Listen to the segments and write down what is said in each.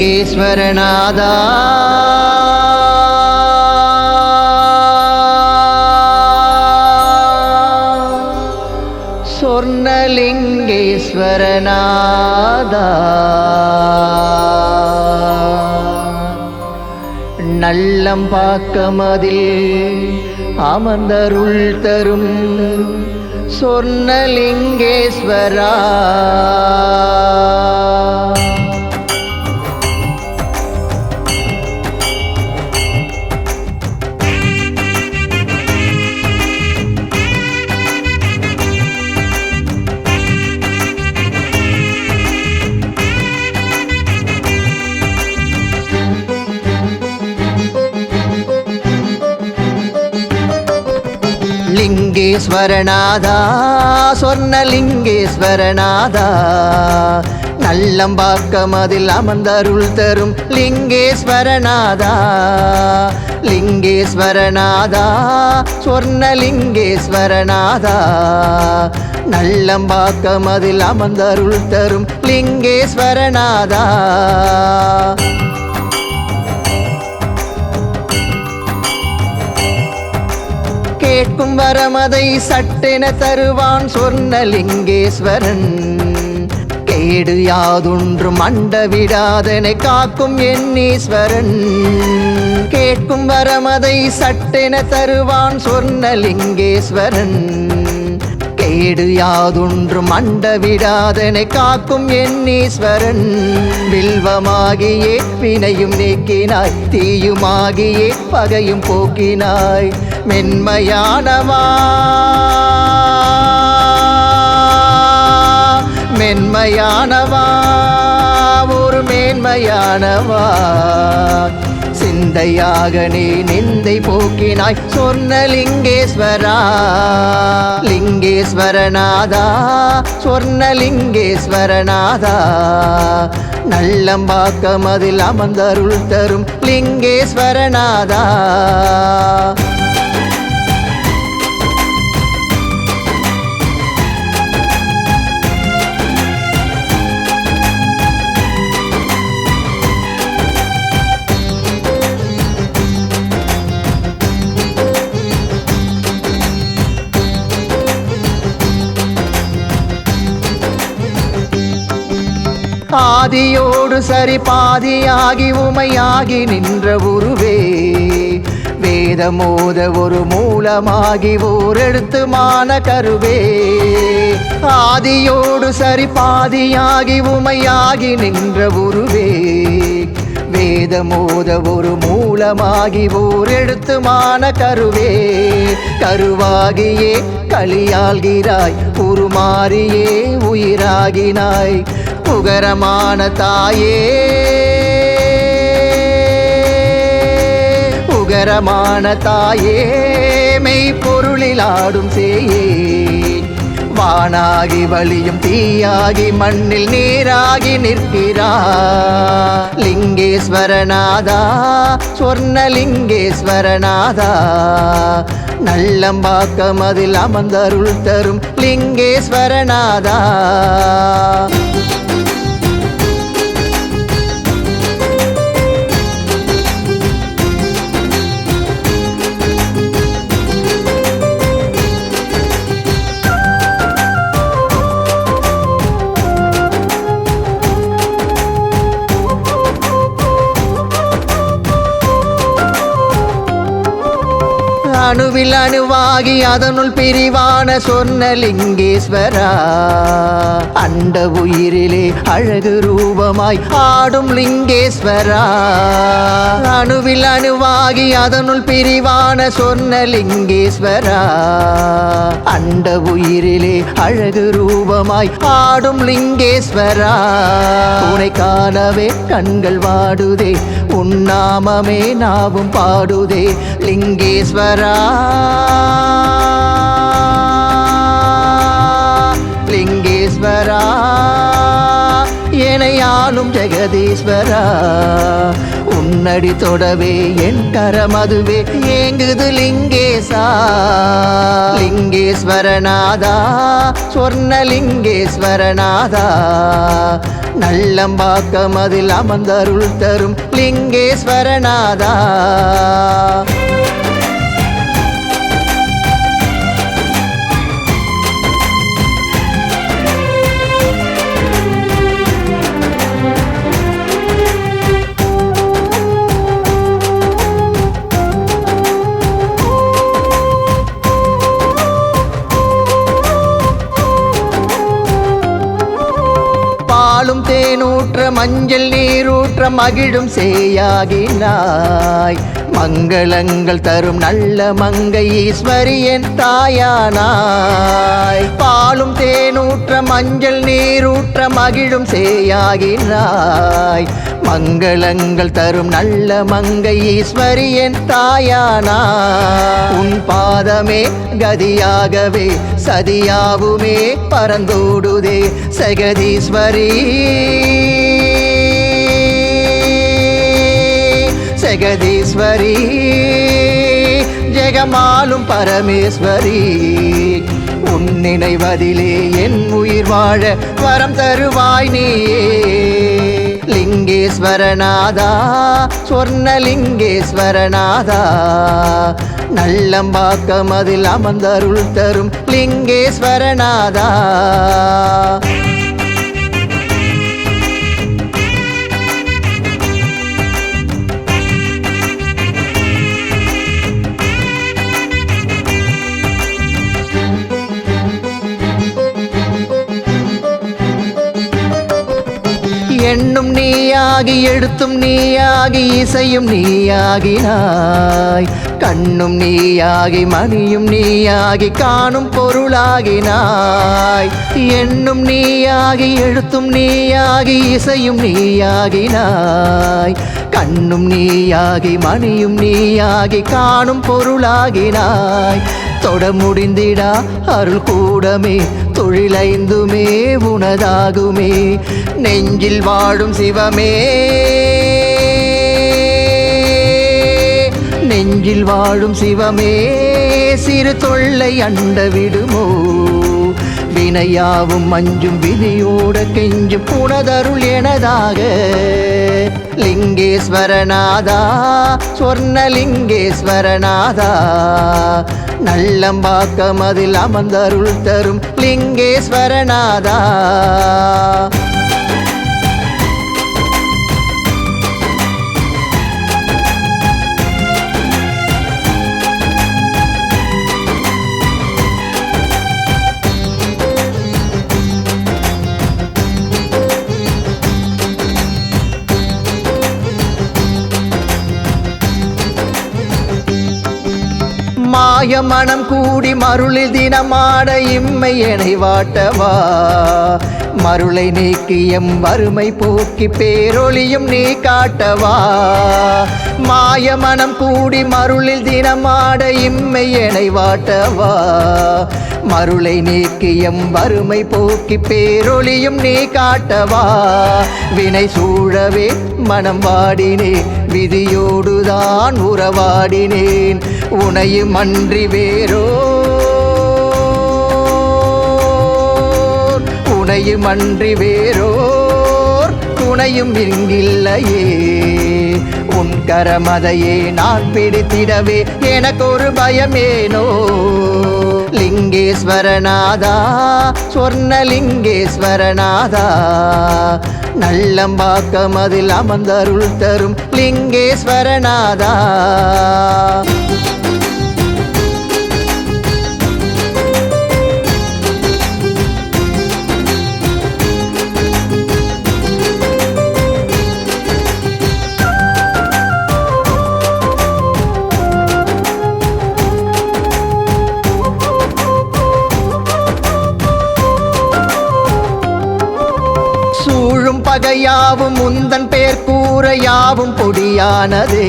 லிங்கேஸ்வரநாதா. சொர்ணலிங்கேஸ்வரநாதா. நல்லம் பாக்கமதில் அமர்ந்தருள் தரும் சொர்ணலிங்கேஸ்வரா. லிங்கேஸ்வரநாதா சொர்ணலிங்கேஸ்வரநாதா. நல்லம்பாக்கம் அதில் அமர்ந்தருள் தரும் லிங்கேஸ்வரநாதா. லிங்கேஸ்வரநாதா சொர்ண லிங்கேஸ்வரநாதா நல்லம்பாக்கம் அதில் அமர்ந்தருள் தரும் லிங்கேஸ்வரநாதா. கேட்கும் வரமதை சட்டென தருவான் சொன்ன லிங்கேஸ்வரன் கேடு யாதொன்று மண்டவிடாதனை காக்கும் என்னீஸ்வரன் கேட்கும் வரமதை சட்டென தருவான் சொன்ன லிங்கேஸ்வரன் கேடு யாதொன்று மண்ட விடாதனை காக்கும் ஈஸ்வரன் வில்வமாகியே வினையும் நீக்கினாய் தீயுமாகியே பகையும் போக்கினாய். மென்மையானவா மென்மையானவா ஒரு மேன்மையானவா. சிந்தையாக நீ நிந்தை போக்கினாய். சொர்ண லிங்கேஸ்வரா லிங்கேஸ்வரநாதா சொர்ண லிங்கேஸ்வரநாதா நல்லம்பாக்கம் அதில் அமர்ந்தருள் தரும் லிங்கேஸ்வரநாதா. ஆதியோடு சரி பாதியாகி உமையாகி நின்ற உருவே. வேதமோத ஒரு மூலமாகி ஓரெடுத்து மான கருவே. ஆதியோடு சரி பாதியாகி உமையாகி நின்ற உருவே. வேதமோத ஒரு மூலமாகி ஓரெடுத்து மான கருவே. கருவாகியே களியாள்கிறாய் உருமாறியே உயிராகினாய். உகரமான தாயே. உகரமான தாயே மெய்ப்பொருளில் ஆடும் சேயே. வானாகி வழியும் தீயாகி மண்ணில் நீராகி நிற்கிறா லிங்கேஸ்வரநாதா சொர்ணலிங்கேஸ்வரநாதா. நல்லம்பாக்கம் அதில் அமர்ந்தருள் தரும் லிங்கேஸ்வரநாதா. அணுவில் அணுவாகி அதனுள் பிரிவான சொன்ன லிங்கேஸ்வரா. அண்ட உயிரிலே அழகு ரூபமாய் ஆடும் லிங்கேஸ்வரா. அணுவில் அணுவாகி அதனுள் பிரிவான சொன்ன லிங்கேஸ்வரா. அண்ட உயிரிலே அழகு ரூபமாய் ஆடும் லிங்கேஸ்வரா. உனை காணவே கண்கள் வாடுதே உன்னாமமே நாவும் பாடுதே லிங்கேஸ்வரா. லிங்கேஸ்வரா. எனையாளும் ஜெகதீஸ்வரா. உன்னடி தொடவே என் கரமதுவே ஏங்குது லிங்கேசா லிங்கேஸ்வரநாதா சொர்ணலிங்கேஸ்வரநாதா நல்லம்பாக்கம் அதில் அமர்ந்தருள் தரும் லிங்கேஸ்வரநாதா. மஞ்சள் நீரூற்ற மகிழும் சேயாகினாய். மங்களங்கள் தரும் நல்ல மங்கை ஈஸ்வரியன் தாயானாய். பாலும் தேனூற்ற மஞ்சள் நீரூற்ற மகிழும் சேயாகினாய். மங்களங்கள் தரும் நல்ல மங்கை ஈஸ்வரியன் தாயானா உன் பாதமே கதியாகவே சதியாவுமே பரந்தோடுதே சகதீஸ்வரி. ஜெகதீஸ்வரி ஜெகமாலும் பரமேஸ்வரி உன் நினைவதிலே என் உயிர் வாழ வரம் தருவாய் நீயே. லிங்கேஸ்வரநாதா சொர்ணலிங்கேஸ்வரநாதா நல்லம்பாக்கம் அதில் அமர்ந்தருள் தரும் லிங்கேஸ்வரநாதா. எண்ணும் நீயாகி எழுத்தும் நீயாகி இசையும் நீயாகினாய். கண்ணும் நீயாகி மணியும் நீயாகி காணும் பொருளாகினாய். எண்ணும் நீயாகி எழுத்தும் நீயாகி இசையும் நீயாகினாய். கண்ணும் நீயாகி மணியும் நீயாகி காணும் பொருளாகினாய். தொட முடிந்திடா அருள் கூடமே தொழிலைந்துமே உனதாகுமே. நெஞ்சில் வாழும் சிவமே. நெஞ்சில் வாழும் சிவமே. சிறு தொல்லை அண்ட விடுமோ. வினையாவும் மஞ்சும் விதியோட கெஞ்சும் புனதருள் எனதாக. லிங்கேஸ்வரநாதா சொர்ணலிங்கேஸ்வரநாதா நல்லம்பாக்கம் அதில் அமர்ந்தருள் தரும் லிங்கேஸ்வரநாதா. மாய மனம் கூடி மருளில் தினமாட இம்மை எனை வாட்டவா? மருளை நீக்கி எம் வறுமை போக்கி பேரொளியும் நீ காட்டவா? மாய மனம் கூடி மருளில் தினமாட இம்மை எனை வாட்டவா? மருளை நீக்கி எம் வறுமை போக்கி பேரொளியும் நீ காட்டவா? வினை சூழவே மனம் வாடினே விதியோடுதான் உறவாடினேன். உனையும் அன்றி வேறோ துணையும் அன்றி வேறோர் துணையும் இங்கில்லையே. உன் கரமதையே நான் பிடித்திடவே எனக்கு ஒரு பயமேனோ? லிங்கேஸ்வரநாதா சொர்ணலிங்கேஸ்வரநாதா நல்லம்பாக்கம் அதில் அமர்ந்தருள் தரும் லிங்கேஸ்வரநாதா. யாவும் முந்தன் பெயர் கூற யாவும் பொடியானதே.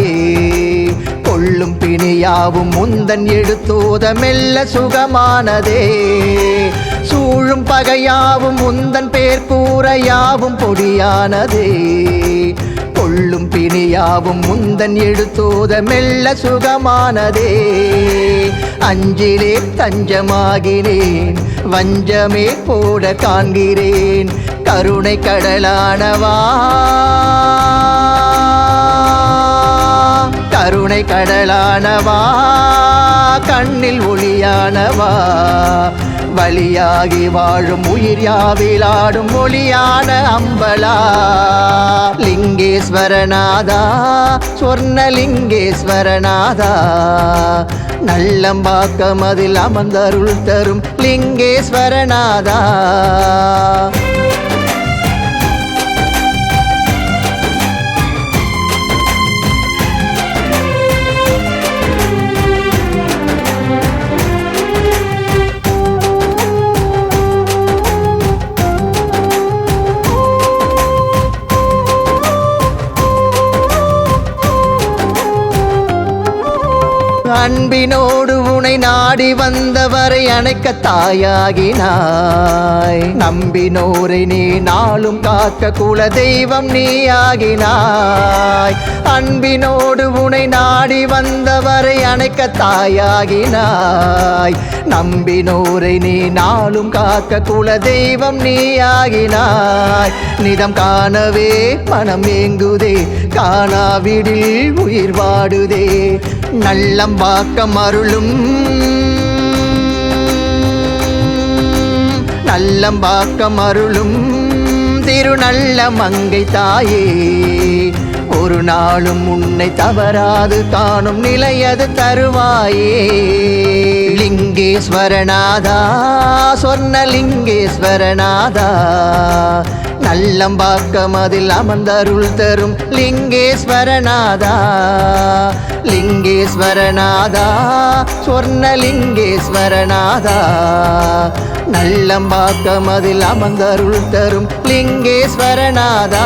கொள்ளும் பிணியாவும் முந்தன் எடுத்தோத மெல்ல சுகமானதே. சூழும் பகையாவும் முந்தன் பேர் கூற யாவும் பொடியானதே. கொள்ளும் பிணியாவும் முந்தன் எடுத்தோத மெல்ல சுகமானதே. அஞ்சிலே தஞ்சமாகினேன் வஞ்சமே போட காண்கிறேன். கருணை கடலானவா? கருணை கடலானவா? கண்ணில் ஒளியானவா? வழியாகி வாழும் உயிர் யாவிலாடும் மொழியான அம்பலா? லிங்கேஸ்வரநாதா சொர்ணலிங்கேஸ்வரநாதா? நல்லம்பாக்கம் அதில் அமர்ந்தருள் தரும் லிங்கேஸ்வரநாதா? அன்பினோடு உனை நாடி வந்தவரை அணைக்க தாயாகினாய். நம்பினோரை நீ நாளும் காக்க குல தெய்வம் நீ ஆகினாய் அன்பினோடு உனை நாடி வந்தவரை அணைக்க தாயாகினாய். நம்பினோரை நீ நாளும் காக்க குல தெய்வம் நீ ஆகினாய் நிதம் காணவே மனம் ஏங்குதே காணாவிடில் உயிர் வாடுதே. நல்லம்பாக்கம் அருளும் நல்லம்பாக்கம் அருளும் திருநல்ல மங்கை தாயே ஒரு நாளும் உன்னை தவறாது காணும் நிலையது தருவாயே. லிங்கேஸ்வரநாதா சொன்ன லிங்கேஸ்வரநாதா நல்லம்பாக்கம் அதில் அமர்ந்தருள் தரும் லிங்கேஸ்வரநாதா. லிங்கேஸ்வரநாதா சொர்ணலிங்கேஸ்வரநாதா நல்லம்பாக்கம் அதில் அமர்ந்தருள் தரும் லிங்கேஸ்வரநாதா.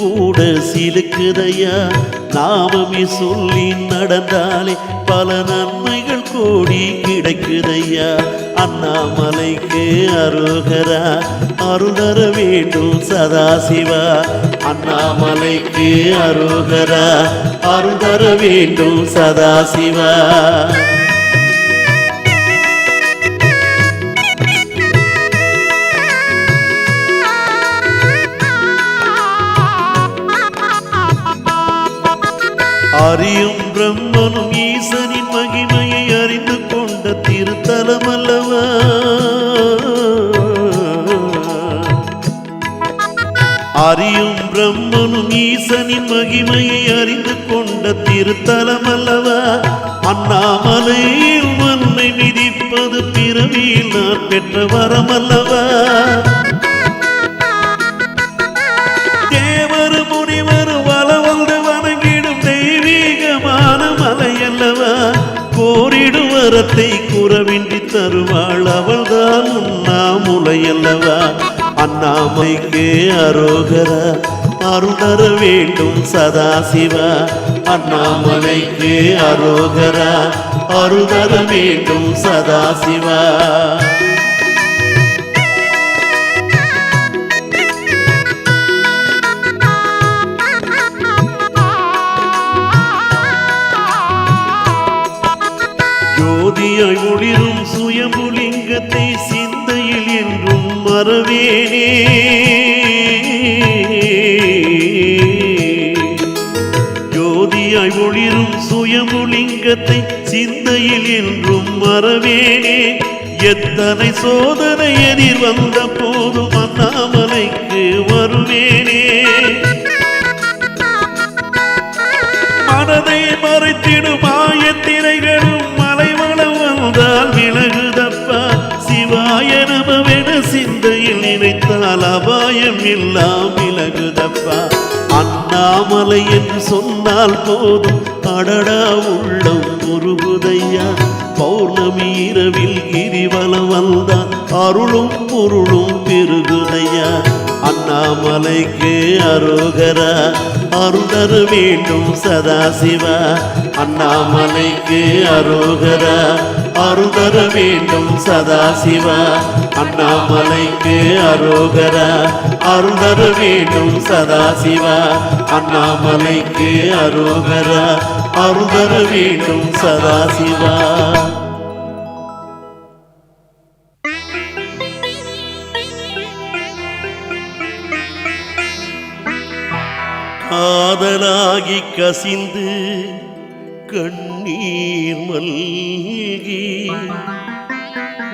கூட சிலுக்குதையா? நாமமே சொல்லி நடந்தாலே பல நன்மைகள் கூடி கிடைக்குதையா? அண்ணாமலைக்கு அருகரா அருளர வேண்டும் சதாசிவா. அண்ணாமலைக்கு அருகரா அருளர வேண்டும் சதாசிவா. ஆரியும் பிரம்மனும் ஈசனின் மகிமையை அறிந்து கொண்ட திருத்தலம் அல்லவா? அறியும் பிரம்மனும் ஈசனின் மகிமையை அறிந்து கொண்ட திருத்தலம் அல்லவா? அண்ணாமலையில் மண்ணை மிதிப்பது பிறவியில் நான் பெற்ற வரமல்லவா கோரிடும் வரத்தை குறவின்றி தருவாள் அவள்தான் உண்ணாமுலை அல்லவா? அண்ணாமைக்கு அரோகரா அருணர வேண்டும் சதாசிவா. அண்ணாமலைக்கு அரோகரா அருணர வேண்டும் சதாசிவா. ஜோதியாய் ஒளிரும் சுயமுலிங்கத்தை சிந்தையில் என்றும் மறவேனே எத்தனை சோதனை எதிர் வந்த போதும் அண்ணாமலைக்கு வருவேனே. மனதை மறைத்திடும் ஆயத்திரைகளும் மலைவளம் வந்தால் விலகுதப்பா. சிவாய நமவென சிந்தையில் நினைத்தால் அபாயம் எல்லாம் விலகுதப்பா. அண்ணாமலை என்று சொன்னால் போதும். அடடா உள்ளம் உருகுதையா பௌர்ணமி இரவில் கிரிவலம் வந்தான் அருளும் பொருளும் பெருகுதையா? அண்ணாமலைக்கு அரோகரா? அருளர் வேண்டும் சதாசிவா? அண்ணாமலைக்கு அரோகரா? அருளர் வேண்டும் சதாசிவா? அண்ணாமலைக்கு அரோகரா அருளர் வேண்டும் சதாசிவா. அண்ணாமலைக்கு அரோகரா அருளர் வேண்டும் சதாசிவா. காதலாகி கசிந்து கண்ணீர் மல்கி.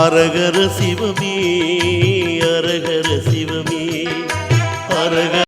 தாரகர சிவமே